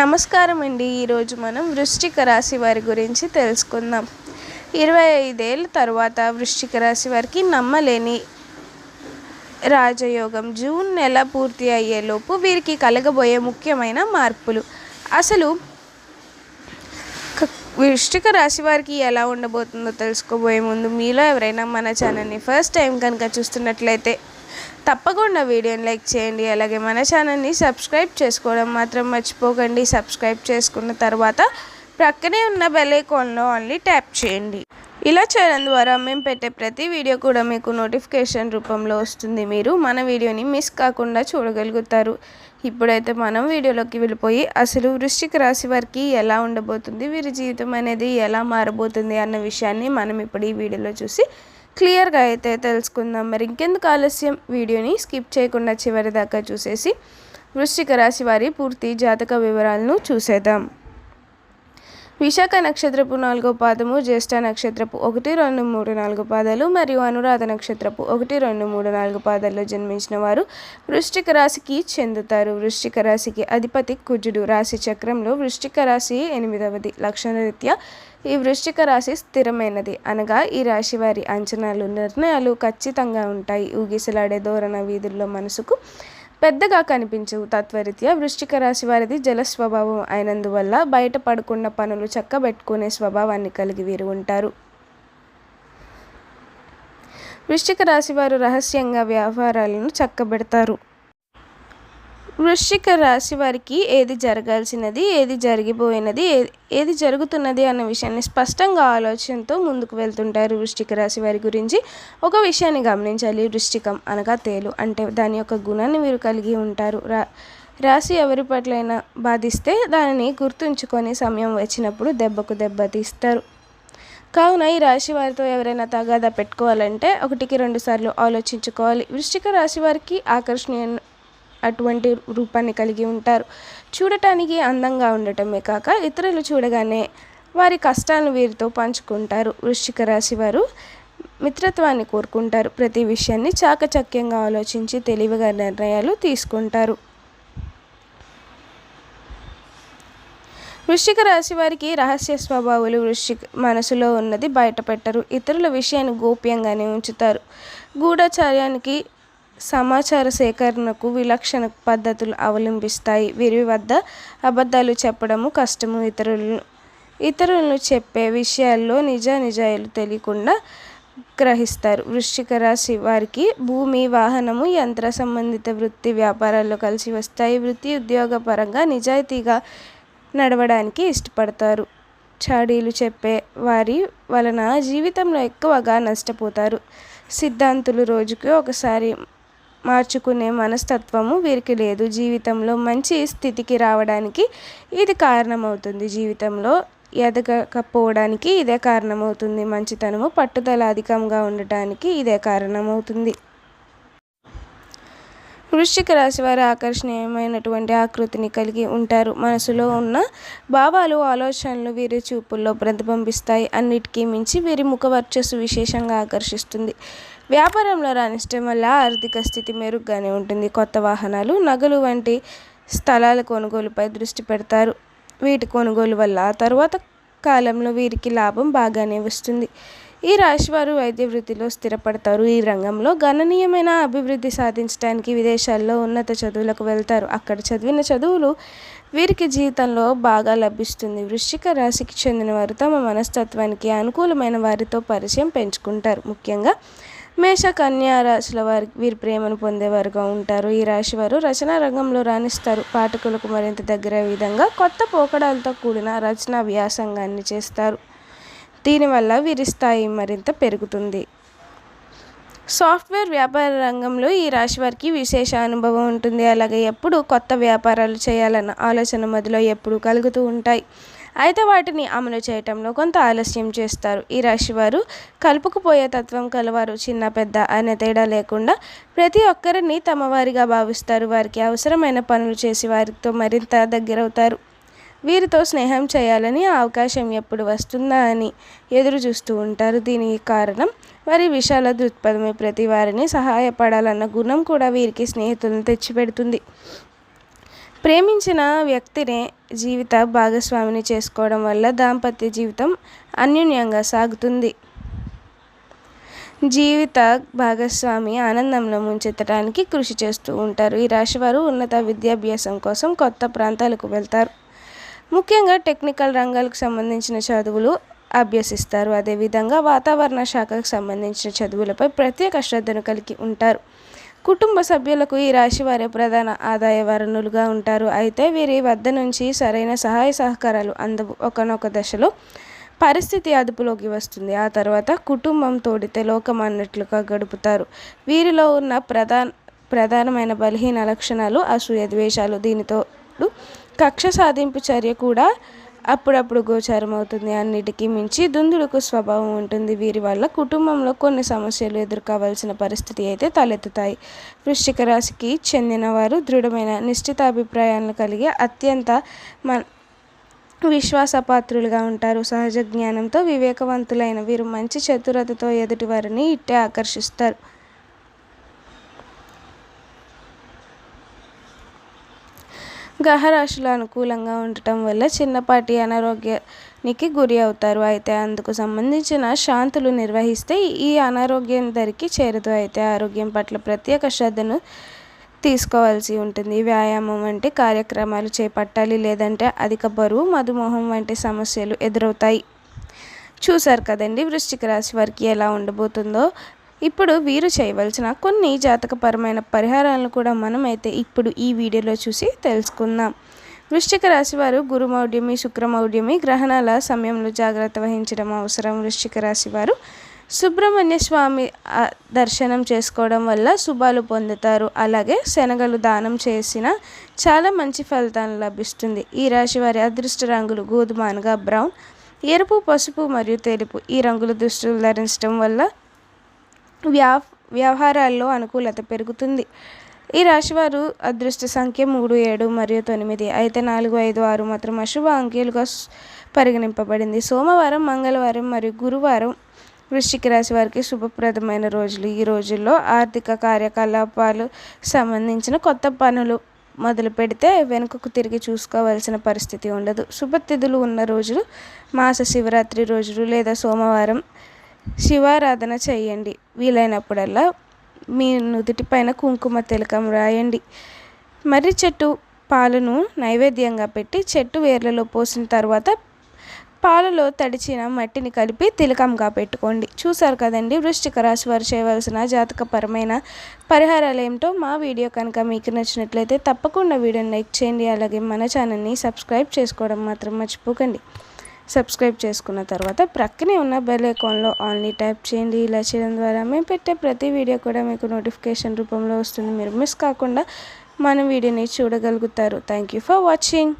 నమస్కారం అండి. ఈరోజు మనం వృశ్చిక రాశి వారి గురించి తెలుసుకుందాం. ఇరవై ఐదేళ్ళ తర్వాత వృశ్చిక రాశి వారికి నమ్మలేని రాజయోగం. జూన్ నెల పూర్తి అయ్యేలోపు వీరికి కలగబోయే ముఖ్యమైన మార్పులు. అసలు వృష్టిక రాశి వారికి ఎలా ఉండబోతుందో తెలుసుకోబోయే ముందు మీలో ఎవరైనా మన ఛానల్ని ఫస్ట్ టైం కనుక చూస్తున్నట్లయితే తప్పకుండా వీడియోని లైక్ చేయండి అలాగే మన ఛానల్ని సబ్స్క్రైబ్ చేసుకోవడం మాత్రం మర్చిపోకండి. సబ్స్క్రైబ్ చేసుకున్న తర్వాత ప్రక్కనే ఉన్న బెల్ ఐకాన్లో ఓన్లీ ట్యాప్ చేయండి. ఇలా చేయడం ద్వారా మేము పెట్టే ప్రతి వీడియో కూడా మీకు నోటిఫికేషన్ రూపంలో వస్తుంది. మీరు మన వీడియోని మిస్ కాకుండా చూడగలుగుతారు. ఇప్పుడైతే మనం వీడియోలోకి వెళ్ళిపోయి అసలు వృశ్చిక రాశి వారికి ఎలా ఉండబోతుంది వీరి జీవితం అనేది ఎలా మారబోతుంది అన్న విషయాన్ని మనం ఇప్పుడు ఈ వీడియోలో చూసి క్లియర్గా అయితే తెలుసుకుందాం. మరి ఇంకెందుకు ఆలస్యం? వీడియోని స్కిప్ చేయకుండా చివరి దాకా చూసేసి వృశ్చిక రాశి వారి పూర్తి జాతక వివరాలను చూసేద్దాం. విశాఖ నక్షత్రపు నాలుగో పాదము జ్యేష్ఠ నక్షత్రపు ఒకటి రెండు మూడు నాలుగు పాదాలు మరియు అనురాధ నక్షత్రపు ఒకటి రెండు మూడు నాలుగు పాదాల్లో జన్మించిన వారు వృష్టిక రాశికి చెందుతారు. వృష్టిక రాశికి అధిపతి కుజుడు. రాశి చక్రంలో వృష్టిక రాశి ఎనిమిదవది. లక్షణరీత్యా ఈ వృశ్చిక రాశి స్థిరమైనది. అనగా ఈ రాశి వారి అంచనాలు నిర్ణయాలు ఖచ్చితంగా ఉంటాయి. ఊగిసలాడే ధోరణ వీధుల్లో మనసుకు పెద్దగా కనిపించవు తత్వరీత్యా. వృశ్చిక రాశి వారిది జల స్వభావం అయినందువల్ల బయట పడుకున్న పనులు చక్కబెట్టుకునే స్వభావాన్ని కలిగి వీరు ఉంటారు. వృశ్చిక రాశి వారు రహస్యంగా వ్యాపారాలను చక్కబెడతారు. వృశ్చిక రాశి వారికి ఏది జరగాల్సినది ఏది జరిగిపోయినది ఏది జరుగుతున్నది అన్న విషయాన్ని స్పష్టంగా ఆలోచనతో ముందుకు వెళ్తుంటారు వృశ్చిక రాశి వారి గురించి. ఒక విషయాన్ని గమనించాలి వృశ్చికం అనగా తేలు అంటే దాని యొక్క గుణాన్ని వీరు కలిగి ఉంటారు. రా రాశి ఎవరి పట్లైనా బాధిస్తే దానిని గుర్తుంచుకొని సమయం వచ్చినప్పుడు దెబ్బకు దెబ్బ తీస్తారు కావున ఈ రాశి వారితో ఎవరైనా తగాదా పెట్టుకోవాలంటే ఒకటికి రెండు సార్లు ఆలోచించుకోవాలి. వృశ్చిక రాశి వారికి ఆకర్షణీయ అటువంటి రూపాన్ని కలిగి ఉంటారు. చూడటానికి అందంగా ఉండటమే కాక ఇతరులు చూడగానే వారి కష్టాలను వీరితో పంచుకుంటారు. వృశ్చిక రాశి వారు మిత్రత్వాన్ని కోరుకుంటారు. ప్రతి విషయాన్ని చాకచక్యంగా ఆలోచించి తెలివిగా నిర్ణయాలు తీసుకుంటారు. వృశ్చిక రాశి వారికి రహస్య స్వభావాలు వృశ్చిక మనసులో ఉన్నది బయటపెట్టరు. ఇతరుల విషయాన్ని గోప్యంగానే ఉంచుతారు. గూఢచార్యానికి సమాచార సేకరణకు విలక్షణ పద్ధతులు అవలంబిస్తాయి. వీరి వద్ద అబద్ధాలు చెప్పడము కష్టము. ఇతరులను ఇతరులను చెప్పే విషయాల్లో నిజ నిజాలు తెలియకుండా గ్రహిస్తారు. వృశ్చిక రాశి వారికి భూమి వాహనము యంత్ర సంబంధిత వృత్తి వ్యాపారాల్లో కలిసి వస్తాయి. వృత్తి ఉద్యోగ పరంగా నిజాయితీగా నడవడానికి ఇష్టపడతారు. చాడీలు చెప్పే వారి వలన జీవితంలో ఎక్కువగా నష్టపోతారు. సిద్ధాంతులు రోజుకి ఒకసారి మార్చుకునే మనస్తత్వము వీరికి లేదు. జీవితంలో మంచి స్థితికి రావడానికి ఇది కారణమవుతుంది. జీవితంలో ఎదగకపోవడానికి ఇదే కారణమవుతుంది. మంచితనము పట్టుదల అధికంగా ఉండటానికి ఇదే కారణమవుతుంది. వృశ్చిక రాశి వారు ఆకర్షణీయమైనటువంటి ఆకృతిని కలిగి ఉంటారు. మనసులో ఉన్న భావాలు ఆలోచనలు వీరి చూపుల్లో ప్రతిబింబిస్తాయి. అన్నిటికీ మించి వీరి ముఖ వర్చస్సు విశేషంగా ఆకర్షిస్తుంది. వ్యాపారంలో రాణించడం వల్ల ఆర్థిక స్థితి మెరుగ్గానే ఉంటుంది. కొత్త వాహనాలు నగలు వంటి స్థలాల కొనుగోలుపై దృష్టి పెడతారు. వీటి కొనుగోలు వల్ల తరువాత కాలంలో వీరికి లాభం బాగానే వస్తుంది. ఈ రాశివారు వైద్య వృత్తిలో స్థిరపడతారు. ఈ రంగంలో గణనీయమైన అభివృద్ధి సాధించడానికి విదేశాల్లో ఉన్నత చదువులకు వెళ్తారు. అక్కడ చదివిన చదువులు వీరికి జీవితంలో బాగా లభిస్తుంది. వృశ్చిక రాశికి చెందిన వారు తమ మనస్తత్వానికి అనుకూలమైన వారితో పరిచయం పెంచుకుంటారు. ముఖ్యంగా మేష కన్యా రాశుల వారి వీరి ప్రేమను పొందేవారుగా ఉంటారు. ఈ రాశి వారు రచనా రంగంలో రాణిస్తారు. పాఠకులకు మరింత దగ్గర విధంగా కొత్త పోకడాలతో కూడిన రచనా వ్యాసంగాన్ని చేస్తారు. దీనివల్ల వీరి స్థాయి మరింత పెరుగుతుంది. సాఫ్ట్వేర్ వ్యాపార రంగంలో ఈ రాశి వారికి విశేష అనుభవం ఉంటుంది. అలాగే ఎప్పుడు కొత్త వ్యాపారాలు చేయాలన్న ఆలోచన మధ్యలో ఎప్పుడూ కలుగుతూ ఉంటాయి. అయితే వాటిని అమలు చేయటంలో కొంత ఆలస్యం చేస్తారు. ఈ రాశి వారు కలుపుకుపోయే తత్వం కలవారు. చిన్న పెద్ద అనే తేడా లేకుండా ప్రతి ఒక్కరిని తమ వారిగా భావిస్తారు. వారికి అవసరమైన పనులు చేసి వారితో మరింత దగ్గరవుతారు. వీరితో స్నేహం చేయాలని అవకాశం ఎప్పుడు వస్తుందా అని ఎదురు చూస్తూ ఉంటారు. దీనికి కారణం వారి విశాల దృక్పథమే. ప్రతి వారిని సహాయపడాలన్న గుణం కూడా వీరికి స్నేహితులను తెచ్చిపెడుతుంది. ప్రేమించిన వ్యక్తినే జీవిత భాగస్వామిని చేసుకోవడం వల్ల దాంపత్య జీవితం అన్యోన్యంగా సాగుతుంది. జీవిత భాగస్వామి ఆనందంలో ముంచెత్తడానికి కృషి చేస్తూ ఉంటారు. ఈ రాశివారు ఉన్నత విద్యాభ్యాసం కోసం కొత్త ప్రాంతాలకు వెళ్తారు. ముఖ్యంగా టెక్నికల్ రంగాలకు సంబంధించిన చదువులు అభ్యసిస్తారు. అదేవిధంగా వాతావరణ శాఖకు సంబంధించిన చదువులపై ప్రత్యేక శ్రద్ధను కలిగి ఉంటారు. కుటుంబ సభ్యులకు ఈ రాశి వారే ప్రధాన ఆదాయ వనరులుగా ఉంటారు. అయితే వీరి వద్ద నుంచి సరైన సహాయ సహకారాలు అందవు. ఒకనొక దశలో పరిస్థితి అదుపులోకి వస్తుంది. ఆ తర్వాత కుటుంబం తోడితే లోకం అన్నట్లుగా గడుపుతారు. వీరిలో ఉన్న ప్రధాన ప్రధానమైన బలహీన లక్షణాలు అసూయ ద్వేషాలు దీనితో కక్ష సాధింపు చర్య కూడా అప్పుడప్పుడు గోచారం అవుతుంది. అన్నిటికీ మించి దుందుడుకు స్వభావం ఉంటుంది. వీరి వల్ల కుటుంబంలో కొన్ని సమస్యలు ఎదుర్కోవాల్సిన పరిస్థితి అయితే తలెత్తుతాయి. వృశ్చిక రాశికి చెందిన వారు దృఢమైన నిశ్చితాభిప్రాయాలను కలిగి అత్యంత మన విశ్వాసపాత్రులుగా ఉంటారు. సహజ జ్ఞానంతో వివేకవంతులైన వీరు మంచి చతురతతో ఎదుటివారిని ఇట్టే ఆకర్షిస్తారు. గ్రహరాశులు అనుకూలంగా ఉండటం వల్ల చిన్నపాటి అనారోగ్యానికి గురి అవుతారు. అయితే అందుకు సంబంధించిన శాంతులు నిర్వహిస్తే ఈ అనారోగ్యం ధరికి చేరదు. అయితే ఆరోగ్యం పట్ల ప్రత్యేక శ్రద్ధను తీసుకోవాల్సి ఉంటుంది. వ్యాయామం వంటి కార్యక్రమాలు చేపట్టాలి. లేదంటే అధిక బరువు మధుమేహం వంటి సమస్యలు ఎదురవుతాయి. చూశారు కదండి వృశ్చిక రాశి వారికి ఎలా ఉండబోతుందో. ఇప్పుడు వీరు చేయవలసిన కొన్ని జాతకపరమైన పరిహారాలను కూడా మనమైతే ఇప్పుడు ఈ వీడియోలో చూసి తెలుసుకుందాం. వృశ్చిక రాశి వారు గురుమౌఢ్యమి శుక్రమౌఢ్యమి గ్రహణాల సమయంలో జాగ్రత్త వహించడం అవసరం. వృశ్చిక రాశి వారు సుబ్రహ్మణ్య స్వామి దర్శనం చేసుకోవడం వల్ల శుభాలు పొందుతారు. అలాగే శనగలు దానం చేసిన చాలా మంచి ఫలితాలు లభిస్తుంది. ఈ రాశి వారి అదృష్ట రంగులు గోధుమ అనగా బ్రౌన్ ఎరుపు పసుపు మరియు తెలుపు. ఈ రంగుల దుస్తులు ధరించడం వల్ల వ్యా వ్యవహారాల్లో అనుకూలత పెరుగుతుంది. ఈ రాశివారు అదృష్ట సంఖ్య మూడు ఏడు మరియు తొమ్మిది. అయితే నాలుగు ఐదు ఆరు మాత్రం అశుభ అంకెలుగా పరిగణింపబడింది. సోమవారం మంగళవారం మరియు గురువారం వృశ్చిక రాశి వారికి శుభప్రదమైన రోజులు. ఈ రోజుల్లో ఆర్థిక కార్యకలాపాలు సంబంధించిన కొత్త పనులు మొదలు పెడితే వెనుకకు తిరిగి చూసుకోవాల్సిన పరిస్థితి ఉండదు. శుభతిథులు ఉన్న రోజులు మాస శివరాత్రి రోజులు లేదా సోమవారం శివారాధన చేయండి. వీలైనప్పుడల్లా మీ నుదుటిపైన కుంకుమ తిలకం రాయండి. మర్రి చెట్టు పాలను నైవేద్యంగా పెట్టి చెట్టు వేర్లలో పోసిన తర్వాత పాలలో తడిచిన మట్టిని కలిపి తిలకంగా పెట్టుకోండి. చూసారు కదండి? వృష్టిక రాశి వారు చేయవలసిన జాతకపరమైన పరిహారాలు ఏమిటో మా వీడియో కనుక మీకు నచ్చినట్లయితే తప్పకుండా వీడియోని లైక్ చేయండి. అలాగే మన ఛానల్ని సబ్స్క్రైబ్ చేసుకోవడం మాత్రం మర్చిపోకండి. సబ్స్క్రైబ్ చేసుకున్న తర్వాత ప్రక్కనే ఉన్న బెల్ ఐకాన్లో ఆన్లీ టైప్ చేయండి. ఇలా చేయడం ద్వారా మేము పెట్టే ప్రతి వీడియో కూడా మీకు నోటిఫికేషన్ రూపంలో వస్తుంది. మీరు మిస్ కాకుండా మన వీడియోని చూడగలుగుతారు. Thank you for watching.